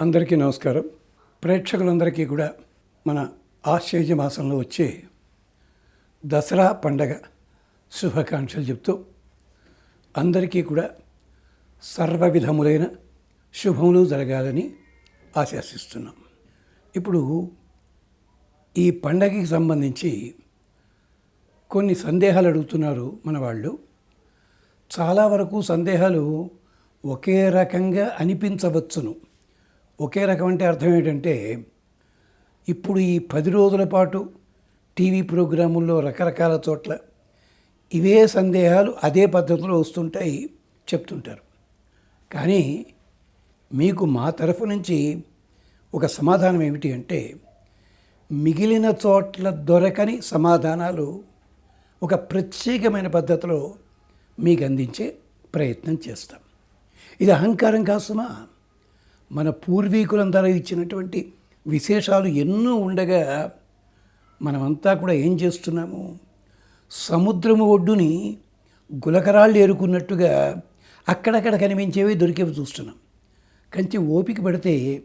అందరికీ నమస్కారం. ప్రేక్షకులందరికీ కూడా మన ఆశ్చర్య మాసంలో వచ్చే దసరా పండగ శుభాకాంక్షలు చెప్తూ అందరికీ కూడా సర్వ విధములైన శుభములు జరగాలని ఆశాసిస్తున్నాం ఇప్పుడు ఈ పండగకి సంబంధించి కొన్ని సందేహాలు అడుగుతున్నారు మన వాళ్ళు. చాలా వరకు సందేహాలు ఒకే రకంగా అనిపించవచ్చును. ఒకే రకం అంటే అర్థం ఏంటంటే ఇప్పుడు ఈ పది రోజుల పాటు టీవీ ప్రోగ్రాముల్లో రకరకాల చోట్ల ఇవే సందేహాలు అదే పద్ధతిలో వస్తుంటాయి చెప్తుంటారు. కానీ మీకు మా తరఫు నుంచి ఒక సమాధానం ఏమిటి అంటే మిగిలిన చోట్ల దొరకని సమాధానాలు ఒక ప్రత్యేకమైన పద్ధతిలో మీకు అందించే ప్రయత్నం చేస్తాం. ఇది అహంకారం కాసుమా మన పూర్వీకులందరూ ఇచ్చినటువంటి విశేషాలు ఎన్నో ఉండగా మనమంతా కూడా ఏం చేస్తున్నాము? సముద్రము ఒడ్డుని గులకరాళ్ళు ఏరుకున్నట్టుగా అక్కడక్కడ కనిపించేవి దొరికేవి చూస్తున్నాం. కంచి ఓపిక పడితే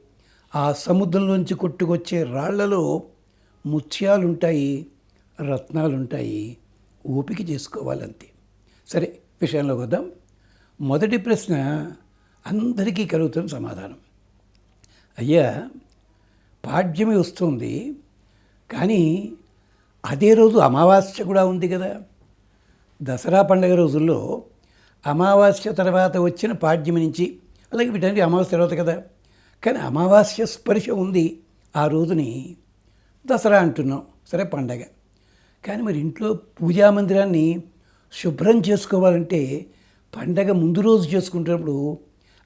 ఆ సముద్రంలోంచి కొట్టుకొచ్చే రాళ్ళలో ముత్యాలుంటాయి రత్నాలుంటాయి. ఓపిక చేసుకోవాలంతే. సరే విషయంలోకి వద్దాం. మొదటి ప్రశ్న అందరికీ కలుగుతున్న సమాధానం. అయ్యా పాడ్యమి వస్తుంది కానీ అదే రోజు అమావాస్య కూడా ఉంది కదా. దసరా పండగ రోజుల్లో అమావాస్య తర్వాత వచ్చిన పాడ్యమి నుంచి అలాగే వీటన్ని అమావాస్య తర్వాత కదా. కానీ అమావాస్య స్పర్శ ఉంది ఆ రోజుని దసరా అంటున్నాం. సరే పండగ. కానీ మరి ఇంట్లో పూజా మందిరాన్ని శుభ్రం చేసుకోవాలంటే పండగ ముందు రోజు చేసుకుంటున్నప్పుడు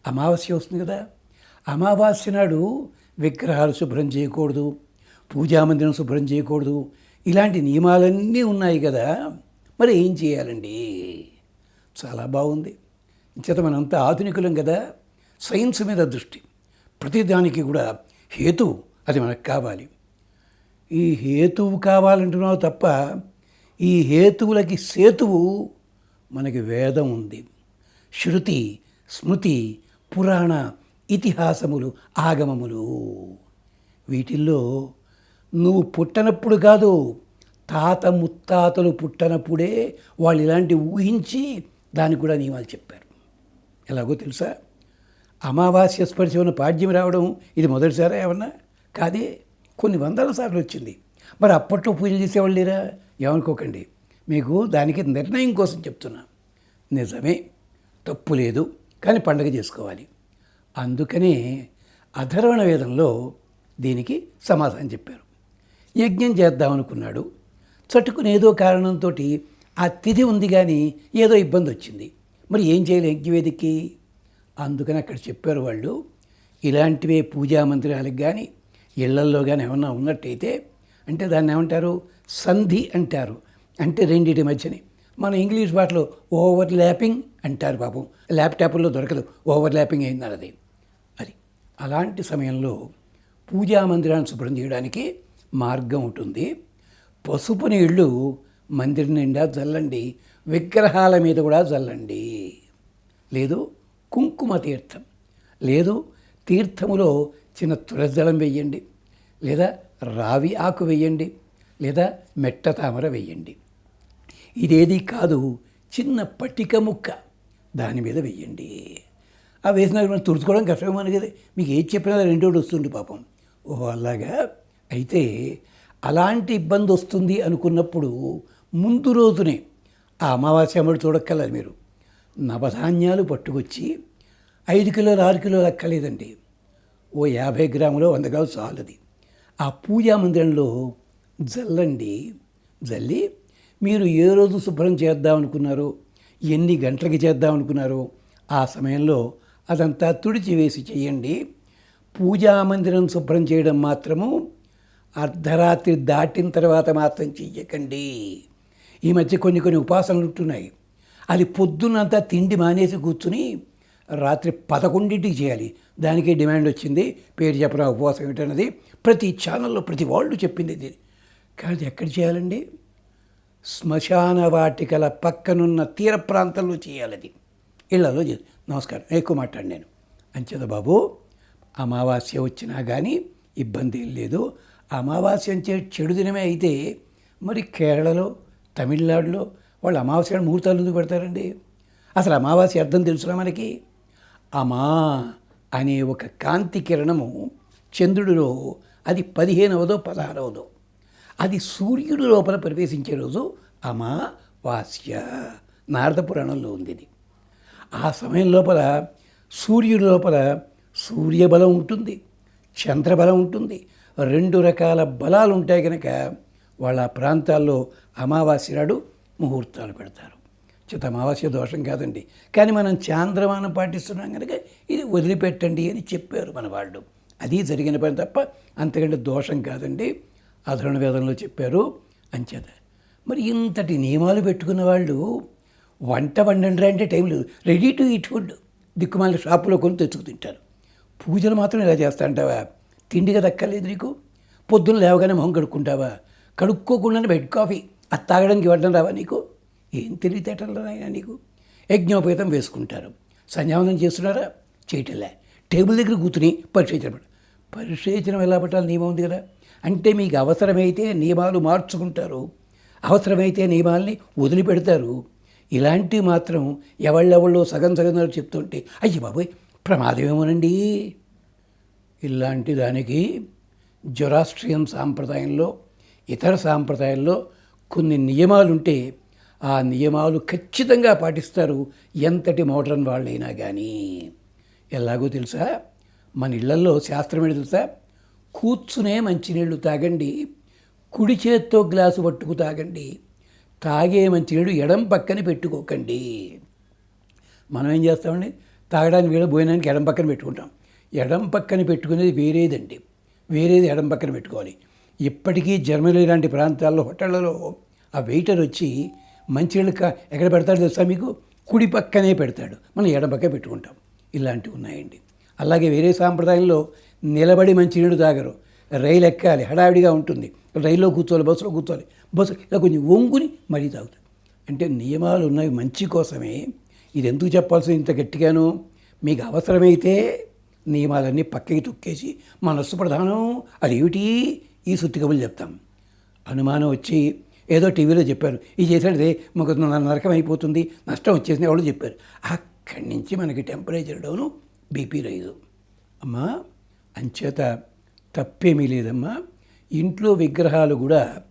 అమావాస్య వస్తుంది కదా. అమావాస్య నాడు విగ్రహాలు శుభ్రం చేయకూడదు పూజా మందిరం శుభ్రం చేయకూడదు. ఇలాంటి నియమాలన్నీ ఉన్నాయి కదా మరి ఏం చేయాలండి? చాలా బాగుంది. చేత మనంతా ఆధునికులం కదా సైన్స్ మీద దృష్టి. ప్రతిదానికి కూడా హేతు అది మనకు కావాలి. ఈ హేతువు కావాలంటున్నావు తప్ప ఈ హేతువులకి సేతువు మనకి వేదం ఉంది. శృతి స్మృతి పురాణ ఇతిహాసములు ఆగమములు. వీటిల్లో నువ్వు పుట్టనప్పుడు కాదు తాత ముత్తాతలు పుట్టనప్పుడే వాళ్ళు ఇలాంటి ఊహించి దానికి కూడా నియమాలు చెప్పారు. ఎలాగో తెలుసా? అమావాస్య స్పర్శ ఉన్న పాడ్యం రావడం ఇది మొదటిసారా ఏమన్నా? కాదే కొన్ని వందల సార్లు వచ్చింది. మరి అప్పట్లో పూజలు చేసేవాళ్ళు లేరా? ఏమనుకోకండి. మీకు దానికి నిర్ణయం కోసం చెప్తున్నా. నిజమే తప్పు లేదు కానీ పండగ చేసుకోవాలి. అందుకనే అధర్వణ వేదంలో దీనికి సమాధానం చెప్పారు. యజ్ఞం చేద్దామనుకున్నాడు. చట్టుకుని ఏదో కారణంతో ఆ తిథి ఉంది కానీ ఏదో ఇబ్బంది వచ్చింది. మరి ఏం చేయాలి యజ్ఞవేదికి? అందుకని అక్కడ చెప్పారు వాళ్ళు ఇలాంటివే పూజా మందిరాలకు కానీ ఇళ్ళల్లో కానీ ఏమన్నా ఉన్నట్టయితే అంటే దాన్ని ఏమంటారు? సంధి అంటారు. అంటే రెండింటి మధ్యని. మన ఇంగ్లీష్ భాషలో ఓవర్ ల్యాపింగ్ అంటారు పాపం. ల్యాప్టాప్లో దొరకదు. ఓవర్ ల్యాపింగ్ అయిందన్నది అలాంటి సమయంలో పూజా మందిరాన్ని శుభ్రం చేయడానికి మార్గం ఉంటుంది. పసుపు నీళ్ళు మందిరం నిండా చల్లండి విగ్రహాల మీద కూడా చల్లండి లేదు కుంకుమ తీర్థం. లేదు తీర్థములో చిన్న తులజలం వెయ్యండి లేదా రావి ఆకు వెయ్యండి లేదా మెట్ట తామర వెయ్యండి ఇదేది కాదు చిన్న పటిక ముక్క దాని మీద వెయ్యండి ఆ వేసిన మనం తుడుచుకోవడం కష్టమని కదా మీకు ఏది చెప్పినా రెండో వస్తుంది పాపం. ఓహో అలాగా? అయితే అలాంటి ఇబ్బంది వస్తుంది అనుకున్నప్పుడు ముందు రోజునే ఆ అమావాస్య అమ్మడు చూడక్కర్లేదు మీరు. నవధాన్యాలు పట్టుకొచ్చి ఐదు కిలోలు ఆరు కిలోలు అక్కలేదండి ఓ యాభై గ్రాములు వంద గ్రాములు చాలది. ఆ పూజా మందిరంలో జల్లండి. జల్లి మీరు ఏ రోజు శుభ్రం చేద్దాం అనుకున్నారో ఎన్ని గంటలకి చేద్దాం అనుకున్నారో ఆ సమయంలో అదంతా తుడిచి వేసి చేయండి. పూజా మందిరం శుభ్రం చేయడం మాత్రము అర్ధరాత్రి దాటిన తర్వాత మాత్రం చెయ్యకండి. ఈ మధ్య కొన్ని కొన్ని ఉపాసనలు ఉంటున్నాయి. అది పొద్దున్నంతా తిండి మానేసి కూర్చుని రాత్రి పదకొండింటికి చేయాలి. దానికే డిమాండ్ వచ్చింది. పేరు చెప్పరా ఉపవాసం ఏంటన్నది ప్రతి ఛానల్లో ప్రతి వాళ్ళు చెప్పింది ఇది. కానీ ఎక్కడ చేయాలండి? శ్మశాన వాటికల పక్కనున్న తీర ప్రాంతంలో చేయాలి అది ఇళ్ళలో నమస్కారం ఎక్కువ మాట్లాడి నేను. అంచేత బాబు అమావాస్య వచ్చినా కానీ ఇబ్బంది ఏం లేదు. అమావాస్య అంటే చెడు దినమే అయితే మరి కేరళలో తమిళనాడులో వాళ్ళు అమావాస్య ముహూర్తాలు ఎందుకు పెడతారండి? అసలు అమావాస్య అర్థం తెలుసునా మనకి? అమా అనే ఒక కాంతి కిరణము చంద్రుడిలో అది పదిహేనవదో పదహారవదో. అది సూర్యుడి లోపల ప్రవేశించే రోజు అమావాస్య నారద పురాణంలో ఉంది ఇది. ఆ సమయం లోపల సూర్యుడి లోపల సూర్యబలం ఉంటుంది చంద్రబలం ఉంటుంది. రెండు రకాల బలాలు ఉంటాయి కనుక వాళ్ళ ప్రాంతాల్లో అమావాస్య నాడు ముహూర్తాలు పెడతారు. చిత అమావాస్య దోషం కాదండి. కానీ మనం చాంద్రమానం పాటిస్తున్నాం కనుక ఇది వదిలిపెట్టండి అని చెప్పారు మన వాళ్ళు. అది జరిగిన పని తప్ప అంతకంటే దోషం కాదండి. అధరణ వేదంలో చెప్పారు అంచేత. మరి ఇంతటి నియమాలు పెట్టుకున్న వాళ్ళు వంట వండండి అంటే టైం లేదు. రెడీ టు ఈట్ ఫుడ్ దిక్కుమాల షాపులో కొని తెచ్చుకు తింటారు. పూజలు మాత్రం ఇలా చేస్తా అంటావా తిండిగా దక్కలేదు నీకు? పొద్దున్న లేవగానే మొహం కడుక్కుంటావా? కడుక్కోకుండానే బెడ్ కాఫీ అది తాగడానికి ఇవ్వడం రావా నీకు? ఏం తెలివితేటలు నాయనా నీకు? యజ్ఞోపేతం వేసుకుంటారు. సంధ్యావందనం చేస్తున్నారా? చేయటంలే. టేబుల్ దగ్గర కూర్చుని పరిశీలించడం పరిశీలించడం ఎలా పట్టాలి? నియమం ఉంది కదా. అంటే మీకు అవసరమైతే నియమాలు మార్చుకుంటారు. అవసరమైతే నియమాల్ని వదిలిపెడతారు. ఇలాంటివి మాత్రం ఎవళ్ళెవళ్ళో సగం సగం చెప్తుంటే అయ్యి బాబోయ్ ప్రమాదమేమోనండి. ఇలాంటి దానికి జొరాస్ట్రియన్ సాంప్రదాయంలో ఇతర సాంప్రదాయాల్లో కొన్ని నియమాలు ఉంటే ఆ నియమాలు ఖచ్చితంగా పాటిస్తారు ఎంతటి మోడర్న్ వాళ్ళైనా కానీ ఎలాగో తెలుసా? మన ఇళ్ళలో శాస్త్రం ఏంటి తెలుసా? కూర్చునే మంచినీళ్ళు తాగండి కుడి చేత్తో గ్లాసు పట్టుకు తాగండి తాగే మంచినీడు ఎడం పక్కన పెట్టుకోకండి. మనం ఏం చేస్తామండి? తాగడానికి వీడ భోజనానికి ఎడం పక్కన పెట్టుకుంటాం. ఎడం పక్కన పెట్టుకునేది వేరేదండి. వేరేది ఎడం పక్కన పెట్టుకోవాలి. ఇప్పటికీ జర్మనీ లాంటి ప్రాంతాల్లో హోటళ్ళలో ఆ వెయిటర్ వచ్చి మంచినీళ్ళు ఎక్కడ పెడతాడో తెలుసా మీకు? కుడి పక్కనే పెడతాడు. మనం ఎడం పక్క పెట్టుకుంటాం. ఇలాంటివి ఉన్నాయండి. అలాగే వేరే సాంప్రదాయంలో నిలబడి మంచినీళ్ళు తాగరు. రైలు ఎక్కాలి. హడావిడిగా ఉంటుంది. రైల్లో కూర్చోవాలి బస్సులో కూర్చోవాలి. బస్సు ఇలా కొంచెం వంగుని మరీ తాగుతాడు అంటే నియమాలు ఉన్నవి మంచి కోసమే. ఇది ఎందుకు చెప్పాల్సి ఇంత గట్టిగాను? మీకు అవసరమైతే నియమాలన్నీ పక్కకి తొక్కేసి మనస్సు ప్రధానం. అదేమిటి? ఈ సుత్తి కబులు చెప్తాం. అనుమానం వచ్చి ఏదో టీవీలో చెప్పారు. ఇది చేసేది మాకు నరకం అయిపోతుంది. నష్టం వచ్చేసింది ఎవరు చెప్పారు. అక్కడి నుంచి మనకి టెంపరేచర్ డౌను బీపీ రైజు. అమ్మా అంచేత తప్పేమీ లేదమ్మా. ఇంట్లో విగ్రహాలు కూడా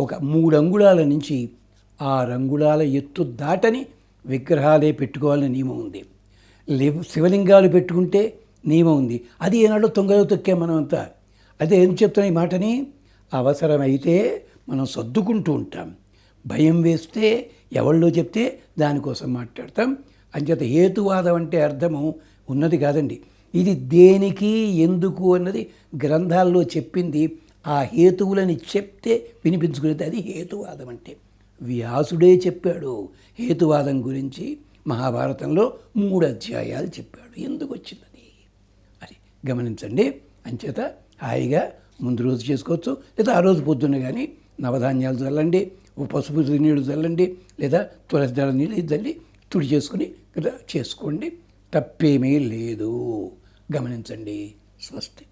ఒక మూడు అంగుళాల నుంచి ఆ రంగుళాల ఎత్తు దాటని విగ్రహాలే పెట్టుకోవాలని నియమం ఉంది. లేవు శివలింగాలు పెట్టుకుంటే నియమం ఉంది. అది ఏనాడో తొంగలో తొక్కే మనం అంతా అదే ఏం చెప్తున్నా ఈ మాటని? అవసరమైతే మనం సర్దుకుంటూ ఉంటాం. భయం వేస్తే ఎవళ్ళో చెప్తే దానికోసం మాట్లాడతాం. అంచేత హేతువాదం అంటే అర్థము ఉన్నది కాదండి. ఇది దేనికి ఎందుకు అన్నది గ్రంథాల్లో చెప్పింది ఆ హేతువులని చెప్తే వినిపించుకునేది అది హేతువాదం అంటే. వ్యాసుడే చెప్పాడు హేతువాదం గురించి మహాభారతంలో మూడు అధ్యాయాలు చెప్పాడు. ఎందుకు వచ్చింది అది గమనించండి. అంచేత హాయిగా ముందు రోజు చేసుకోవచ్చు. లేదా ఆ రోజు పొద్దున్న కానీ నవధాన్యాలు చల్లండి పసుపు నీళ్ళు చల్లండి లేదా తులసి దళ నీళ్ళు చల్లి తుడి చేసుకుని చేసుకోండి. తప్పేమీ లేదు. గమనించండి. స్వస్తి.